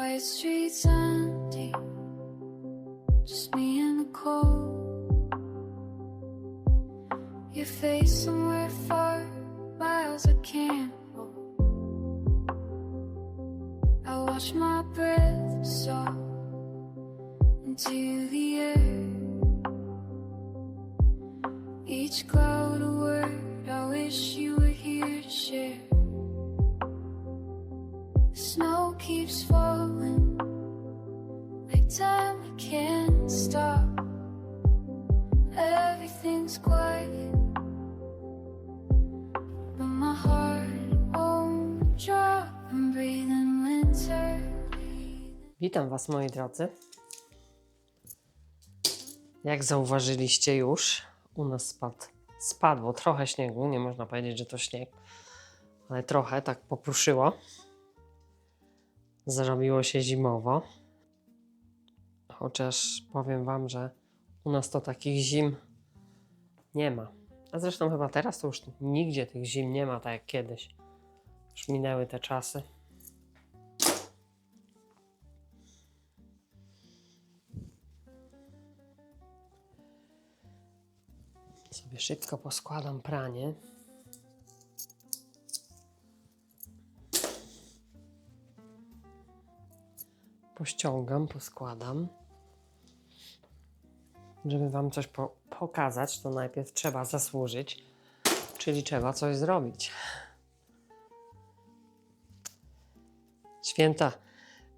Quiet streets empty, just me and the cold. Your face somewhere far, miles I can't hold. I watch my breath stop into the Witam Was, moi drodzy. Jak zauważyliście już, u nas spadł, spadło trochę śniegu. Nie można powiedzieć, że to śnieg, ale trochę tak popruszyło. Zrobiło się zimowo. Chociaż powiem Wam, że u nas to takich zim nie ma. A zresztą chyba teraz to już nigdzie tych zim nie ma tak jak kiedyś. Już minęły te czasy. Sobie szybko poskładam pranie. Pościągam, poskładam. Żeby Wam coś po pokazać, to najpierw trzeba zasłużyć, czyli trzeba coś zrobić. Święta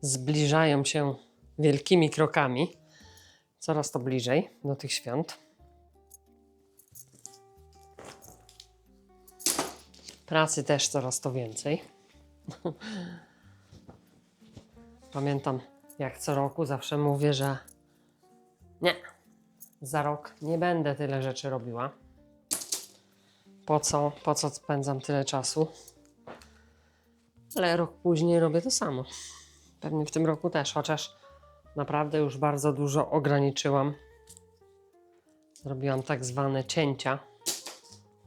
zbliżają się wielkimi krokami, coraz to bliżej do tych świąt. Pracy też coraz to więcej. Pamiętam, jak co roku zawsze mówię, że nie, za rok nie będę tyle rzeczy robiła. Po co, po co spędzam tyle czasu? Ale rok później robię to samo. Pewnie w tym roku też, chociaż naprawdę już bardzo dużo ograniczyłam. Zrobiłam tak zwane cięcia.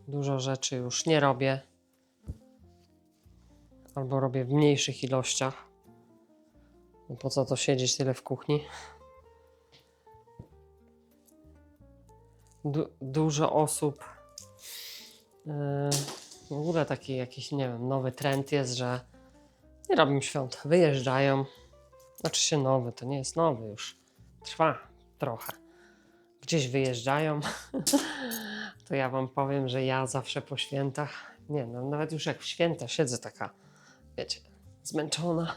Dużo rzeczy już nie robię albo robię w mniejszych ilościach. No po co to siedzieć tyle w kuchni? Du dużo osób. Yy, w ogóle taki jakiś, nie wiem, nowy trend jest, że nie robią świąt, wyjeżdżają. Znaczy się nowy, to nie jest nowy już. Trwa trochę. Gdzieś wyjeżdżają. to ja wam powiem, że ja zawsze po świętach, nie no, nawet już jak w święta siedzę taka wiecie, zmęczona.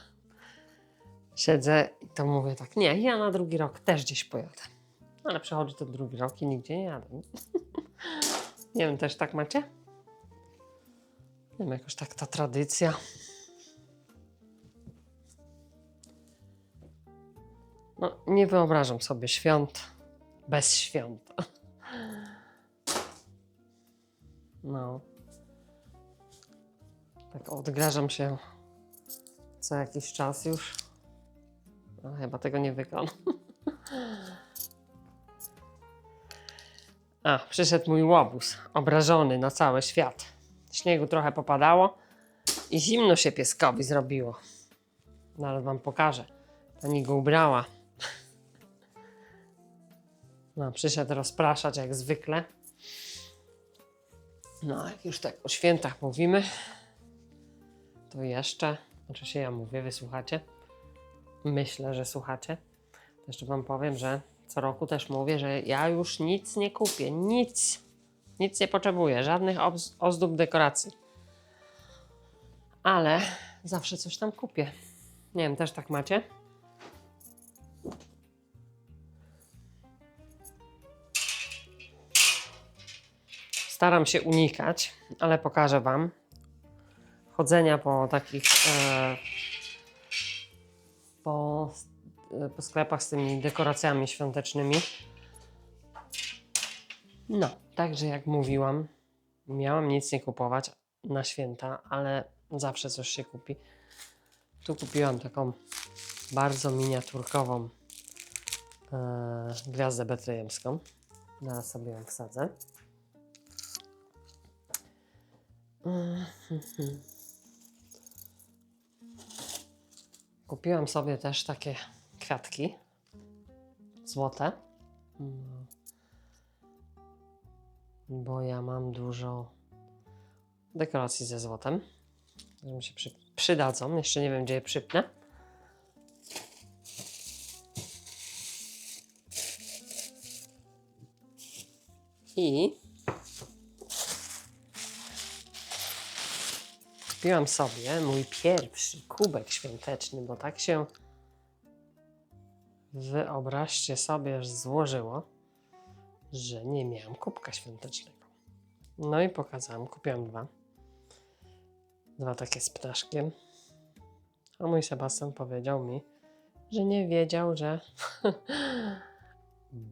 Siedzę i to mówię tak, nie, ja na drugi rok też gdzieś pojadę. Ale przechodzi ten drugi rok i nigdzie nie jadę. nie wiem, też tak macie? Nie wiem, jakoś tak ta tradycja. No, nie wyobrażam sobie świąt bez świąt. No. Tak odgrażam się co jakiś czas już. No, chyba tego nie wykonam. A, przyszedł mój łobuz, obrażony na cały świat. Śniegu trochę popadało i zimno się pieskowi zrobiło. No ale wam pokażę. Pani go ubrała. No, przyszedł rozpraszać jak zwykle. No, jak już tak o świętach mówimy, to jeszcze, znaczy się ja mówię, wy słuchacie. Myślę, że słuchacie. Jeszcze Wam powiem, że co roku też mówię, że ja już nic nie kupię, nic, nic nie potrzebuję, żadnych ozdób dekoracji. Ale zawsze coś tam kupię. Nie wiem, też tak macie? Staram się unikać, ale pokażę Wam chodzenia po takich e, po, e, po sklepach z tymi dekoracjami świątecznymi. No, także jak mówiłam, miałam nic nie kupować na święta, ale zawsze coś się kupi. Tu kupiłam taką bardzo miniaturkową e, gwiazdę betlejemską. Zaraz sobie ją wsadzę. Mhm. Kupiłam sobie też takie kwiatki złote. Mm. Bo ja mam dużo dekoracji ze złotem. że mi się przy, przydadzą. Jeszcze nie wiem, gdzie je przypnę. I kupiłam sobie mój pierwszy kubek świąteczny, bo tak się wyobraźcie sobie, złożyło, że nie miałam kubka świątecznego. No i pokazałam, kupiłam dwa. Dwa takie z ptaszkiem. A mój Sebastian powiedział mi, że nie wiedział, że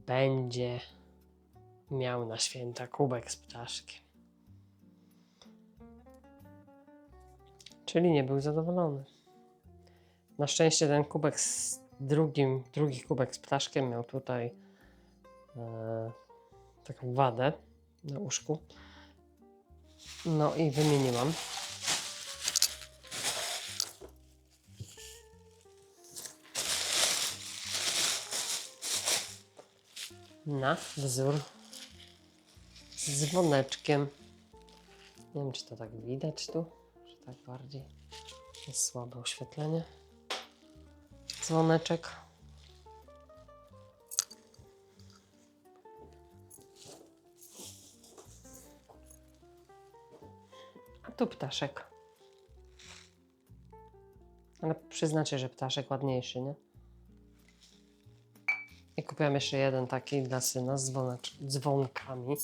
będzie miał na święta kubek z ptaszkiem. Czyli nie był zadowolony. Na szczęście ten kubek z drugim, drugi kubek z ptaszkiem miał tutaj e, taką wadę na uszku. No i wymieniłam. Na wzór z dzwoneczkiem. Nie wiem, czy to tak widać tu, tak bardziej. Jest słabe oświetlenie. Dzwoneczek. A tu ptaszek. Ale przyznacie, że ptaszek ładniejszy, nie? I kupiłam jeszcze jeden taki dla syna z dzwonkami.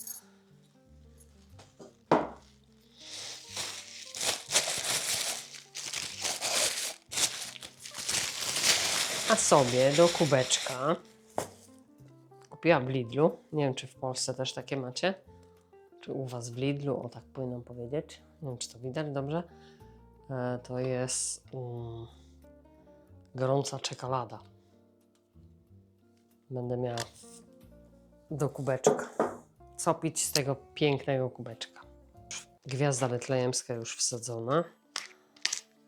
A sobie do kubeczka kupiłam w Lidlu. Nie wiem, czy w Polsce też takie macie. Czy u Was w Lidlu, o tak powinnam powiedzieć. Nie wiem, czy to widać dobrze. E, to jest mm, gorąca czekolada. Będę miała do kubeczka. Co pić z tego pięknego kubeczka? Gwiazda betlejemska już wsadzona.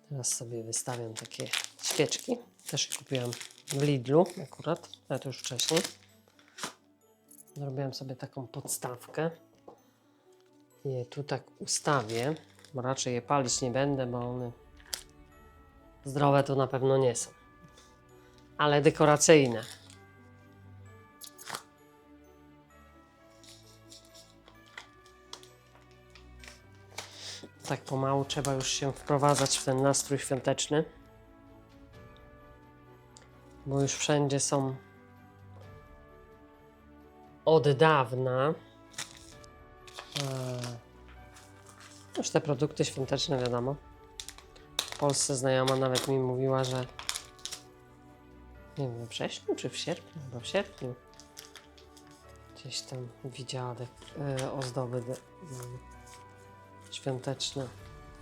Teraz sobie wystawiam takie świeczki. Też kupiłam w Lidlu akurat, ale to już wcześniej. Zrobiłam sobie taką podstawkę. Je tu tak ustawię, bo raczej je palić nie będę, bo one zdrowe to na pewno nie są. Ale dekoracyjne. Tak pomału trzeba już się wprowadzać w ten nastrój świąteczny. Bo już wszędzie są od dawna. e, Już te produkty świąteczne, wiadomo. W Polsce znajoma nawet mi mówiła, że nie wiem, we wrześniu czy w sierpniu? Chyba w sierpniu. Gdzieś tam widziała dek- e, ozdoby de- mm, świąteczne.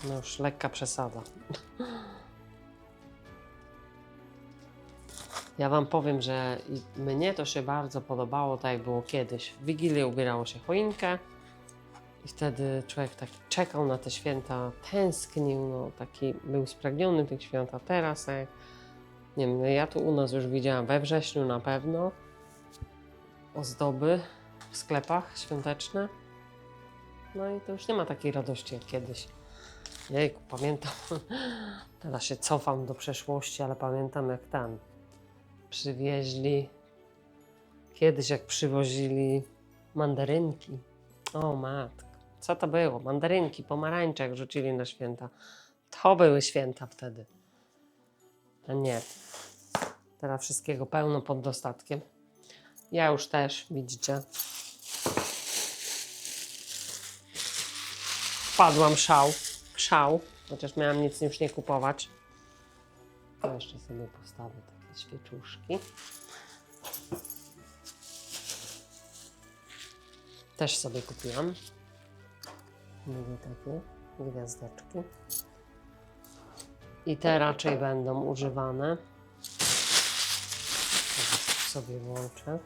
No już lekka przesada. Ja wam powiem, że mnie to się bardzo podobało, tak jak było kiedyś. W Wigilię ubierało się choinkę i wtedy człowiek taki czekał na te święta, tęsknił, no taki był spragniony tych świąt, a teraz jak, nie wiem, no ja tu u nas już widziałam we wrześniu na pewno ozdoby w sklepach świąteczne. No i to już nie ma takiej radości jak kiedyś. Jejku, pamiętam, teraz się cofam do przeszłości, ale pamiętam jak tam przywieźli, kiedyś jak przywozili mandarynki. O matko, co to było? Mandarynki, pomarańcze jak rzucili na święta. To były święta wtedy. A nie. Teraz wszystkiego pełno pod dostatkiem. Ja już też, widzicie. Wpadłam szał, szał, chociaż miałam nic już nie kupować. To jeszcze sobie postawię takie świeczuszki. Też sobie kupiłam. Dwie takie gwiazdeczki. I te raczej będą używane. Sobie włączę.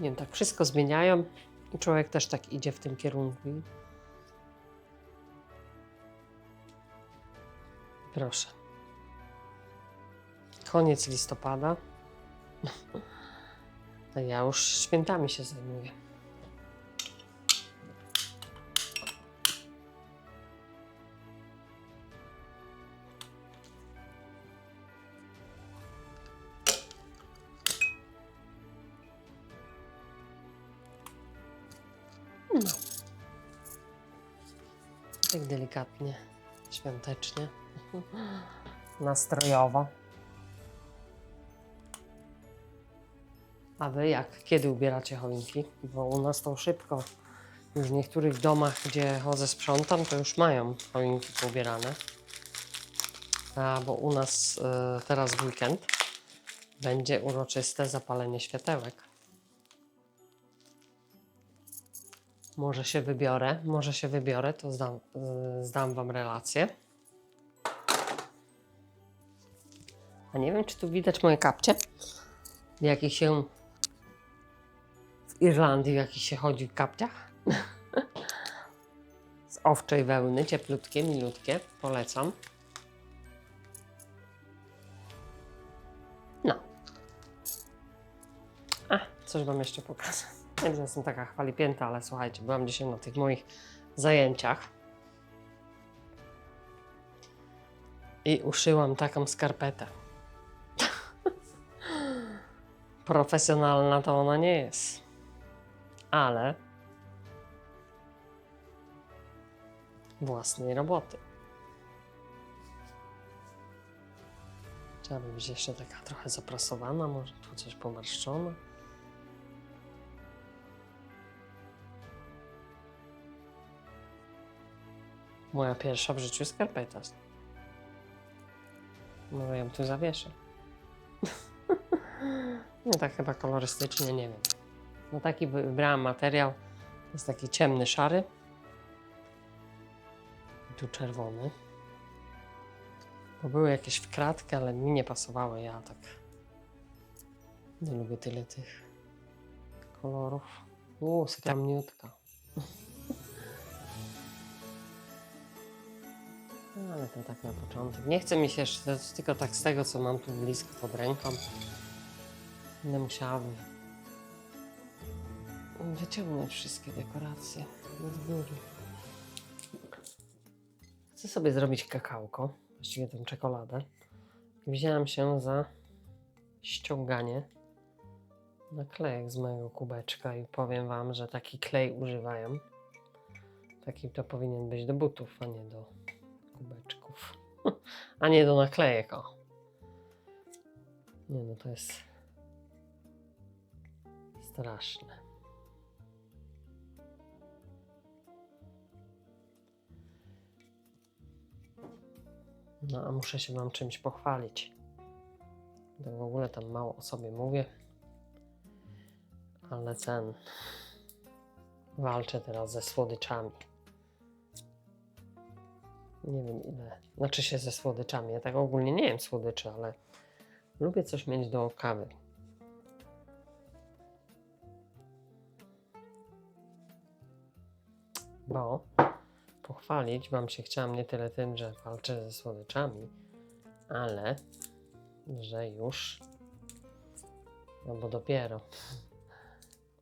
Nie wiem, tak wszystko zmieniają. Człowiek też tak idzie w tym kierunku. Proszę. Koniec listopada. A ja już świętami się zajmuję. Tak delikatnie, świątecznie, nastrojowo. A wy jak? Kiedy ubieracie choinki? Bo u nas to szybko. Już w niektórych domach, gdzie chodzę sprzątam, to już mają choinki poubierane. A bo u nas e, teraz w weekend będzie uroczyste zapalenie światełek. Może się wybiorę, może się wybiorę, to zdam, y, zdam Wam relację. A nie wiem, czy tu widać moje kapcie, w jakich się w Irlandii, w jakich się chodzi w kapciach. Z owczej wełny, cieplutkie, milutkie, polecam. No. A, coś Wam jeszcze pokażę. Nie, że jestem taka chwalipięta, ale słuchajcie, byłam dzisiaj na tych moich zajęciach i uszyłam taką skarpetę. Profesjonalna to ona nie jest, ale własnej roboty. By być jeszcze taka trochę zaprasowana, może tu coś pomarszczone. Moja pierwsza w życiu skarpeta. Może ją tu zawieszę. no tak chyba kolorystycznie, nie wiem. No taki wy- wybrałam materiał. Jest taki ciemny, szary. Tu czerwony. Bo były jakieś w kratkę, ale mi nie pasowały. Ja tak nie lubię tyle tych kolorów. Uuu, skromniutka. No, Ale to tak na początek. Nie chce mi się jeszcze, tylko tak z tego, co mam tu blisko pod ręką. Będę musiała wy- wyciągnąć wszystkie dekoracje z góry. Chcę sobie zrobić kakałko, właściwie tą czekoladę. Wzięłam się za ściąganie naklejek z mojego kubeczka i powiem Wam, że taki klej używają. Taki to powinien być do butów, a nie do kubeczków. A nie do naklejek, o. Nie no, to jest straszne. No, a muszę się wam czymś pochwalić. Tak w ogóle tam mało o sobie mówię. Ale ten... Walczę teraz ze słodyczami. Nie wiem ile. Znaczy się ze słodyczami. Ja tak ogólnie nie jem słodyczy, ale lubię coś mieć do kawy. Bo pochwalić Wam się chciałam nie tyle tym, że walczę ze słodyczami, ale że już, no bo dopiero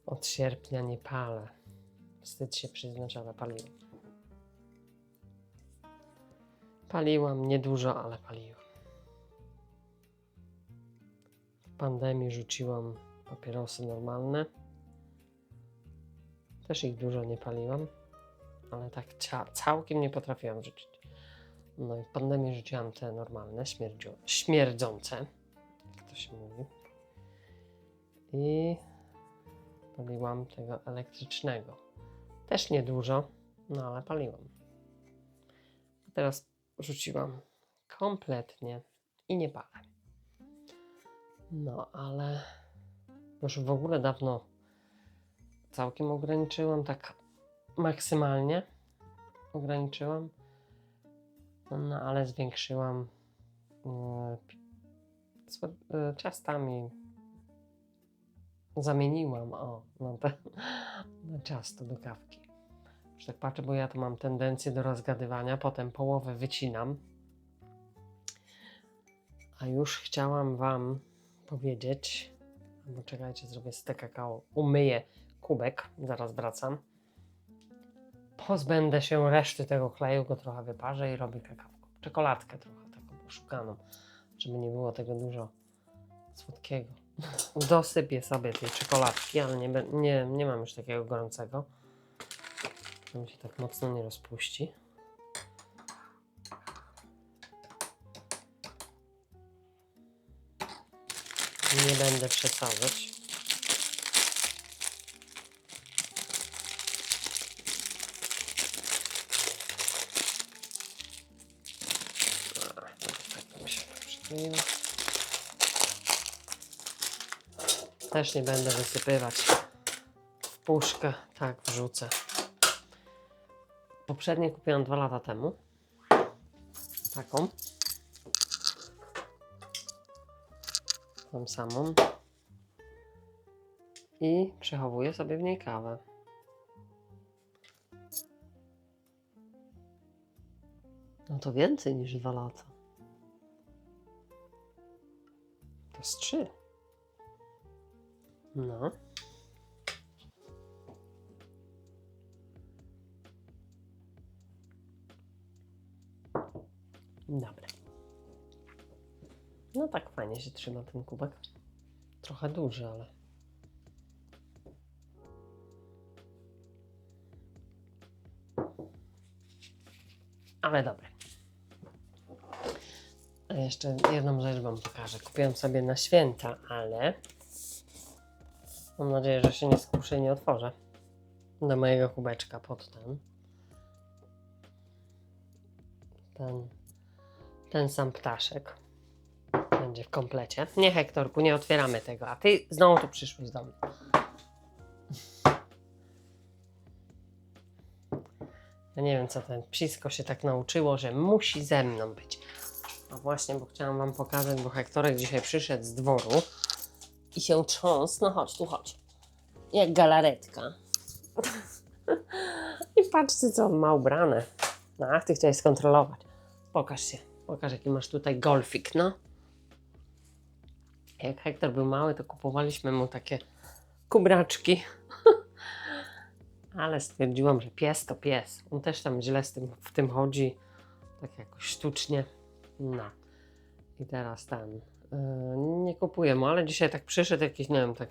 od sierpnia nie palę. Wstyd się przyznać, ale paliłem. Paliłam niedużo, ale paliłam. W pandemii rzuciłam papierosy normalne. Też ich dużo nie paliłam, ale tak całkiem nie potrafiłam rzucić. No i w pandemii rzuciłam te normalne, śmierdzące, jak to się mówi. I paliłam tego elektrycznego. Też niedużo, no ale paliłam. Teraz rzuciłam kompletnie i nie palę. No, ale już w ogóle dawno całkiem ograniczyłam, tak maksymalnie ograniczyłam. No, ale zwiększyłam z, yy, ciastami. zamieniłam o, na, te, na ciasto do kawki. Już tak patrzę, bo ja tu mam tendencję do rozgadywania, potem połowę wycinam. A już chciałam Wam powiedzieć, albo czekajcie, zrobię z kakao, umyję kubek, zaraz wracam. Pozbędę się reszty tego kleju, go trochę wyparzę i robię kakawką. Czekoladkę trochę taką oszukaną, żeby nie było tego dużo słodkiego. Dosypię sobie tej czekoladki, ale nie, nie, nie mam już takiego gorącego. Mi się tak mocno nie rozpuści. Nie będę przesadzać. Też nie będę wysypywać. W puszkę tak wrzucę. Poprzednie kupiłam dwa lata temu. Taką. Tą samą. I przechowuję sobie w niej kawę. No to więcej niż dwa lata. To jest trzy. No. Dobra. No tak fajnie się trzyma ten kubek. Trochę duży, ale. Ale dobre. A jeszcze jedną rzecz Wam pokażę. Kupiłam sobie na święta, ale mam nadzieję, że się nie skuszę i nie otworzę do mojego kubeczka pod ten. Ten, ten sam ptaszek będzie w komplecie. Nie, Hektorku, nie otwieramy tego, a ty znowu tu przyszłeś do mnie. Ja nie wiem, co ten psisko się tak nauczyło, że musi ze mną być. No właśnie, bo chciałam wam pokazać, bo Hektorek dzisiaj przyszedł z dworu i się trząsł. No chodź, tu chodź. Jak galaretka. I patrzcie, co on ma ubrane. No, ach, ty chciałeś skontrolować. Pokaż się. Pokaż, jaki masz tutaj golfik, no. Jak Hektor był mały, to kupowaliśmy mu takie kubraczki. Ale stwierdziłam, że pies to pies. On też tam źle z tym, w tym chodzi. Tak jakoś sztucznie. No. I teraz ten. Yy, nie kupuję mu, ale dzisiaj tak przyszedł jakiś, nie wiem, tak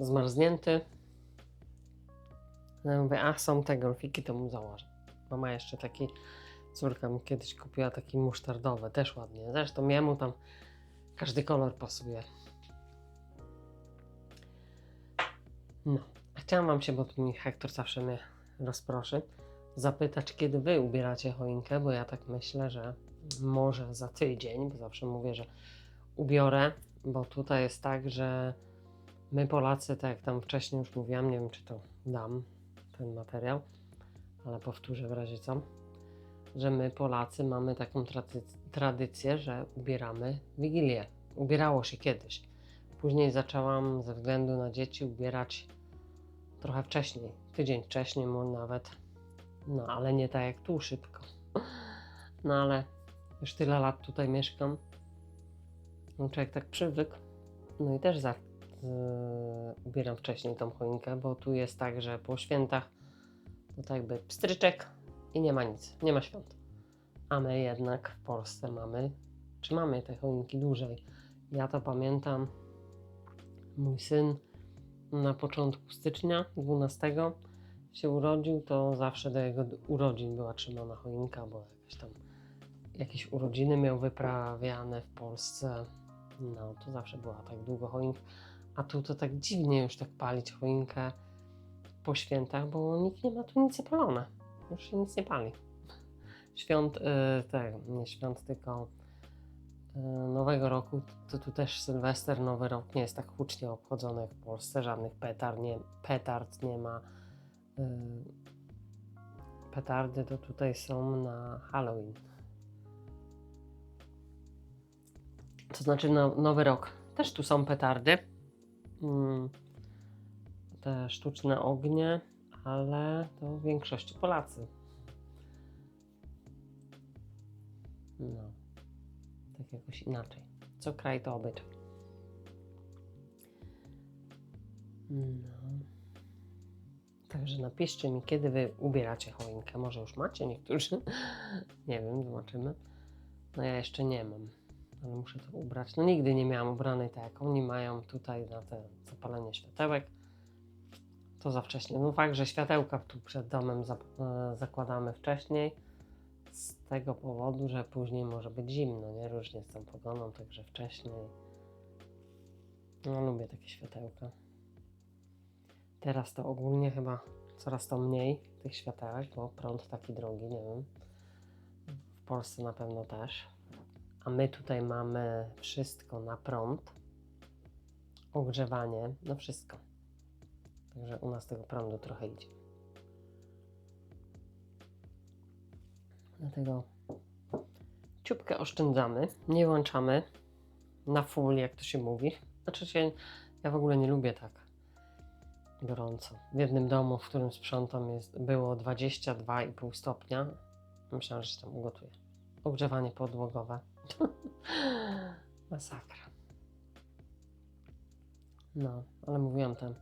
zmarznięty. No ja mówię, a są te golfiki, to mu założę. Mama jeszcze taki, córka mi kiedyś kupiła taki musztardowy, też ładnie. Zresztą jemu tam każdy kolor pasuje. No, chciałam wam się, bo tu mi Hektor zawsze mnie rozproszy, zapytać, kiedy wy ubieracie choinkę, bo ja tak myślę, że może za tydzień, bo zawsze mówię, że ubiorę, bo tutaj jest tak, że my Polacy, tak jak tam wcześniej już mówiłam, nie wiem czy to dam, ten materiał, ale powtórzę w razie co, że my Polacy mamy taką trady- tradycję, że ubieramy Wigilię. Ubierało się kiedyś. Później zaczęłam ze względu na dzieci ubierać trochę wcześniej, tydzień wcześniej mu nawet. No ale nie tak jak tu szybko. No ale już tyle lat tutaj mieszkam. No człowiek tak przywykł. No i też za, ubieram wcześniej tą choinkę, bo tu jest tak, że po świętach to tak jakby pstryczek i nie ma nic, nie ma świąt. A my jednak w Polsce mamy, czy mamy te choinki dłużej. Ja to pamiętam, mój syn na początku stycznia 12 się urodził, to zawsze do jego urodzin była trzymana choinka, bo jakieś tam jakieś urodziny miał wyprawiane w Polsce. No, to zawsze była tak długo choinka. A tu to tak dziwnie już tak palić choinkę po świętach, bo nikt nie ma tu nic zapalone. Już się nic nie pali. Świąt, y, tak, nie świąt, tylko y, Nowego Roku, to tu też Sylwester, Nowy Rok nie jest tak hucznie obchodzony jak w Polsce. Żadnych petard nie, petard nie ma. Y, petardy to tutaj są na Halloween. To znaczy no, Nowy Rok Też tu są petardy. Mm, te sztuczne ognie, ale to w większości Polacy. No, tak jakoś inaczej. Co kraj to obyczaj. No. Także napiszcie mi, kiedy wy ubieracie choinkę. Może już macie niektórzy. nie wiem, zobaczymy. No ja jeszcze nie mam, ale muszę to ubrać. No nigdy nie miałam ubranej tak oni mają tutaj na te zapalenie światełek. To za wcześnie. No fakt, że światełka tu przed domem e, zakładamy wcześniej. Z tego powodu, że później może być zimno, nie? Różnie z tą pogodą, także wcześniej. No lubię takie światełka. Teraz to ogólnie chyba coraz to mniej tych światełek, bo prąd taki drogi, nie wiem. W Polsce na pewno też. A my tutaj mamy wszystko na prąd. Ogrzewanie, no wszystko. Także u nas tego prądu trochę idzie. Dlatego ciupkę oszczędzamy, nie włączamy na full, jak to się mówi. Znaczy się, ja w ogóle nie lubię tak gorąco. W jednym domu, w którym sprzątam, jest, było 22,5 stopnia. Myślałam, że się tam ugotuję. Ogrzewanie podłogowe. Masakra. No, ale mówiłam tam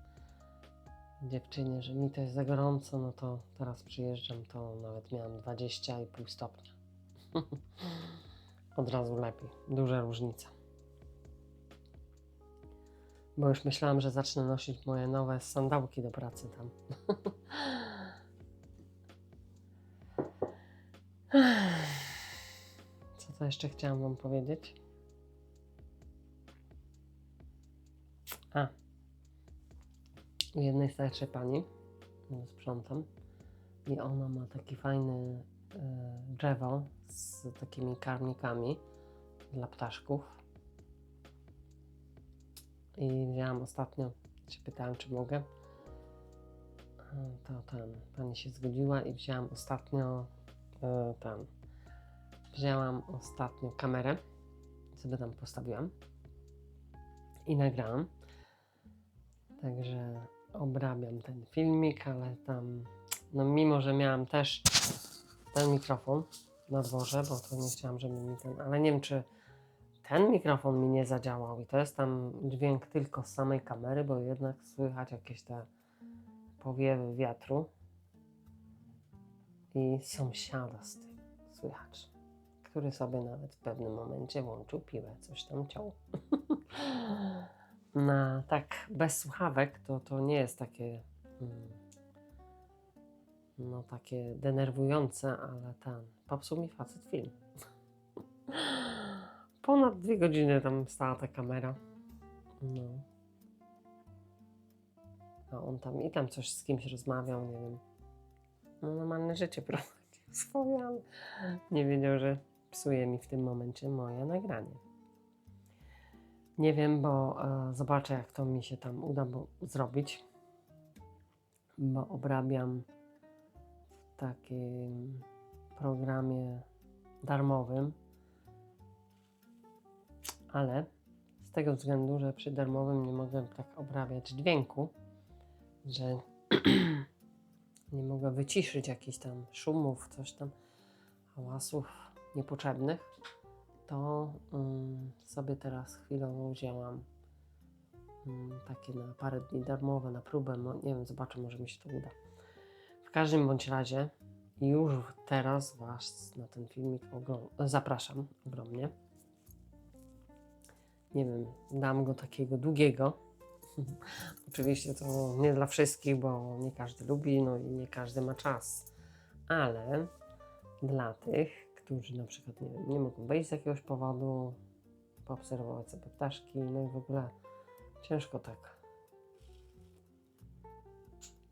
dziewczynie, że mi to jest za gorąco, no to teraz przyjeżdżam, to nawet miałam 20,5 stopnia. Od razu lepiej. Duża różnica. Bo już myślałam, że zacznę nosić moje nowe sandałki do pracy tam. Co to jeszcze chciałam Wam powiedzieć? A. Jednej starszej pani sprzątam i ona ma taki fajny e, drzewo z takimi karmnikami dla ptaszków. I wzięłam ostatnio, się pytałam, czy mogę. E, To ten, pani się zgodziła i wzięłam ostatnio e, ten. Wzięłam ostatnio kamerę, sobie tam postawiłam i nagrałam. Także obrabiam ten filmik, ale tam, no mimo, że miałam też ten mikrofon na dworze, bo to nie chciałam, żeby mi ten, ale nie wiem, czy ten mikrofon mi nie zadziałał i to jest tam dźwięk tylko z samej kamery, bo jednak słychać jakieś te powiewy wiatru i sąsiada z tym słychać, który sobie nawet w pewnym momencie włączył piłę, coś tam ciął. Na tak bez słuchawek to, to nie jest takie mm, no takie denerwujące, ale ten popsuł mi facet film. Ponad dwie godziny tam stała ta kamera. No. A on tam i tam coś z kimś rozmawiał, nie wiem. No normalne życie prowadził swoje, ale nie wiedział, że psuje mi w tym momencie moje nagranie. Nie wiem, bo e, zobaczę, jak to mi się tam uda zrobić. Bo obrabiam w takim programie darmowym. Ale z tego względu, że przy darmowym nie mogę tak obrabiać dźwięku, że nie mogę wyciszyć jakichś tam szumów, coś tam, hałasów niepotrzebnych, to mm, sobie teraz chwilowo wzięłam mm, takie na parę dni darmowe, na próbę. Nie wiem, zobaczę, może mi się to uda. W każdym bądź razie już teraz Was na ten filmik zapraszam ogromnie. Nie wiem, dam go takiego długiego. Oczywiście to nie dla wszystkich, bo nie każdy lubi, no i nie każdy ma czas. Ale dla tych, którzy na przykład nie, nie mogą wyjść z jakiegoś powodu, poobserwować sobie ptaszki, no i w ogóle ciężko tak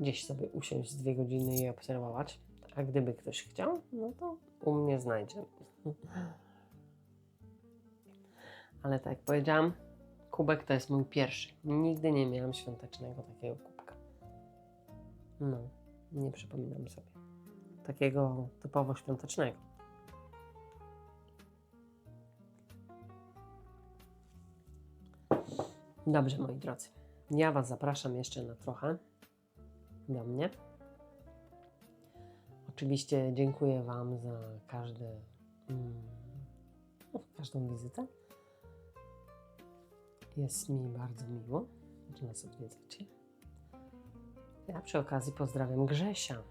gdzieś sobie usiąść dwie godziny i obserwować. A gdyby ktoś chciał, no to u mnie znajdzie. Ale tak jak powiedziałam, kubek to jest mój pierwszy. Nigdy nie miałam świątecznego takiego kubka. No, nie przypominam sobie. Takiego typowo świątecznego. Dobrze, moi drodzy. Ja Was zapraszam jeszcze na trochę do mnie. Oczywiście dziękuję Wam za każde, mm, no, każdą wizytę. Jest mi bardzo miło, że nas odwiedzacie. Ja przy okazji pozdrawiam Grzesia.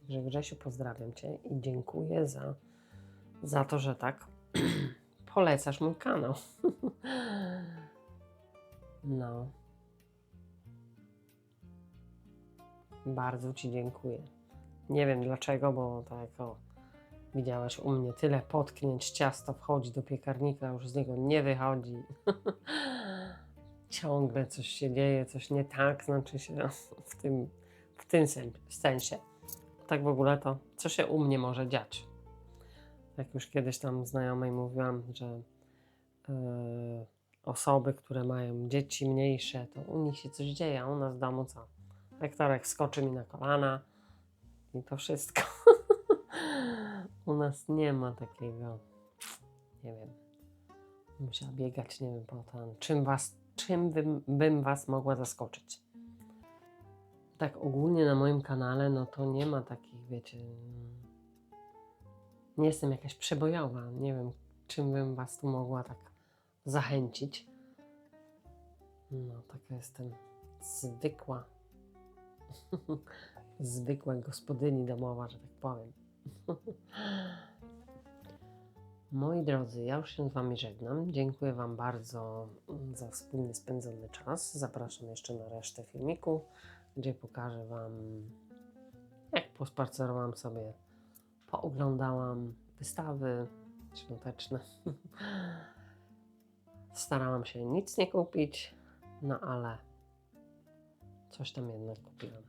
Także Grzesiu, pozdrawiam Cię i dziękuję za, za to, że tak polecasz mój kanał. No. Bardzo Ci dziękuję. Nie wiem dlaczego, bo tak o, widziałeś u mnie tyle potknięć, ciasto wchodzi do piekarnika, już z niego nie wychodzi. Ciągle coś się dzieje, coś nie tak, znaczy się w tym, w tym sen- sensie. Tak w ogóle to, co się u mnie może dziać. Jak już kiedyś tam znajomej mówiłam, że yy, osoby, które mają dzieci mniejsze, to u nich się coś dzieje, a u nas w domu co? Wektorek skoczy mi na kolana i to wszystko. u nas nie ma takiego, nie wiem, musiała biegać, nie wiem, po ten, czym was, czym bym, bym was mogła zaskoczyć. Tak ogólnie na moim kanale, no to nie ma takich, wiecie, nie jestem jakaś przebojowa, nie wiem, czym bym was tu mogła tak zachęcić. No, taka jestem zwykła, zwykła gospodyni domowa, że tak powiem. Moi drodzy, ja już się z Wami żegnam. Dziękuję Wam bardzo za wspólnie spędzony czas. Zapraszam jeszcze na resztę filmiku, gdzie pokażę Wam, jak pospacerowałam sobie, pooglądałam wystawy świąteczne. Starałam się nic nie kupić, no ale coś tam jednak kupiłam.